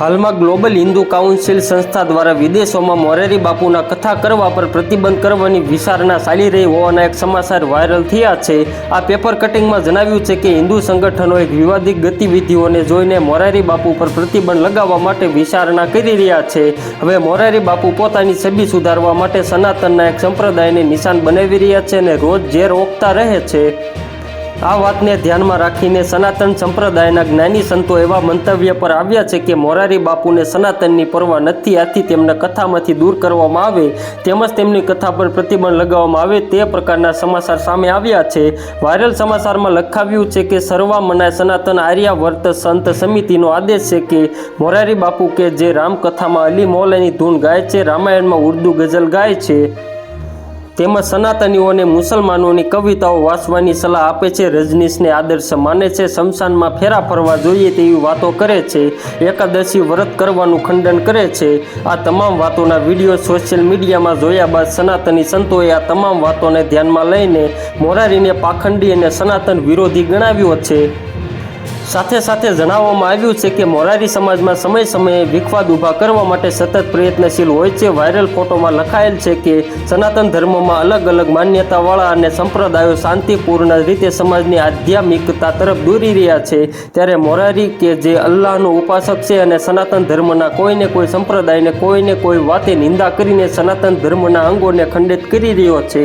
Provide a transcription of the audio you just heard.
હાલમાં global Hindu council સંસ્થા દ્વારા વિદેશોમાં મોરારી બાપુના કથા કરવા પર પ્રતિબંધ કરવાની વિચારણા ચાલી રહી હોવાના એક સમાચાર વાયરલ થયા છે. આ પેપર કટિંગમાં જણાવ્યું છે કે હિન્દુ સંગઠનો એક વિવાદિત ગતિવિધિઓને જોઈને મોરારી બાપુ પર પ્રતિબંધ લગાવવા માટે વિચારણા કરી રહ્યા છે. હવે મોરારી બાપુ પોતાની છબી સુધારવા માટે સનાતનના એક સંપ્રદાયને નિશાન બનાવી રહ્યા છે અને રોજ ઝેર ઓકતા રહે છે. આ વાતને ધ્યાનમાં રાખીને સનાતન સંપ્રદાયના જ્ઞાની સંતો એવા મંતવ્ય પર આવ્યા છે કે મોરારી બાપુને સનાતનની પરવા નથી આથી તેમને કથામાંથી દૂર કરવામાં આવે, તેમજ તેમની કથા પર પ્રતિબંધ લગાવવામાં આવે તે પ્રકારના સમાચાર સામે આવ્યા છે. વાયરલ સમાચારમાં લખાવ્યું છે કે સર્વા મનાય સનાતન આર્યાવર્ત સંત સમિતિનો આદેશ છે કે મોરારી બાપુ કે જે રામકથામાં અલી મૌલાની ધૂન ગાય છે, રામાયણમાં ઉર્દુ ગઝલ ગાય છે. તેમજ સનાતનીઓને મુસલમાનોની કવિતાઓ વાંચવાની સલાહ આપે છે. રજનીશને આદર્શ માને છે. શમશાનમાં ફેરા ફરવા જોઈએ તેવી વાતો કરે છે. એકાદશી વ્રત કરવાનું ખંડન કરે છે. આ તમામ વાતોના વીડિયો સોશિયલ મીડિયામાં જોયા બાદ સનાતની સંતોએ આ તમામ વાતોને ધ્યાનમાં લઈને મોરારીને પાખંડી અને સનાતન વિરોધી ગણાવ્યો છે. સાથે સાથે જણાવવામાં આવ્યું છે કે મોરારી સમાજમાં સમય સમયે વિખવાદ ઊભા કરવા માટે સતત પ્રયત્નશીલ હોય છે. વાયરલ ફોટોમાં લખાયેલ છે કે સનાતન ધર્મમાં અલગ અલગ માન્યતાવાળા અને સંપ્રદાયો શાંતિપૂર્ણ રીતે સમાજની આધ્યાત્મિકતા તરફ દોરી રહ્યા છે. ત્યારે મોરારી કે જે અલ્લાહનો ઉપાસક છે અને સનાતન ધર્મના કોઈને કોઈ સંપ્રદાયને કોઈને કોઈ વાતે નિંદા કરીને સનાતન ધર્મના અંગોને ખંડિત કરી રહ્યો છે.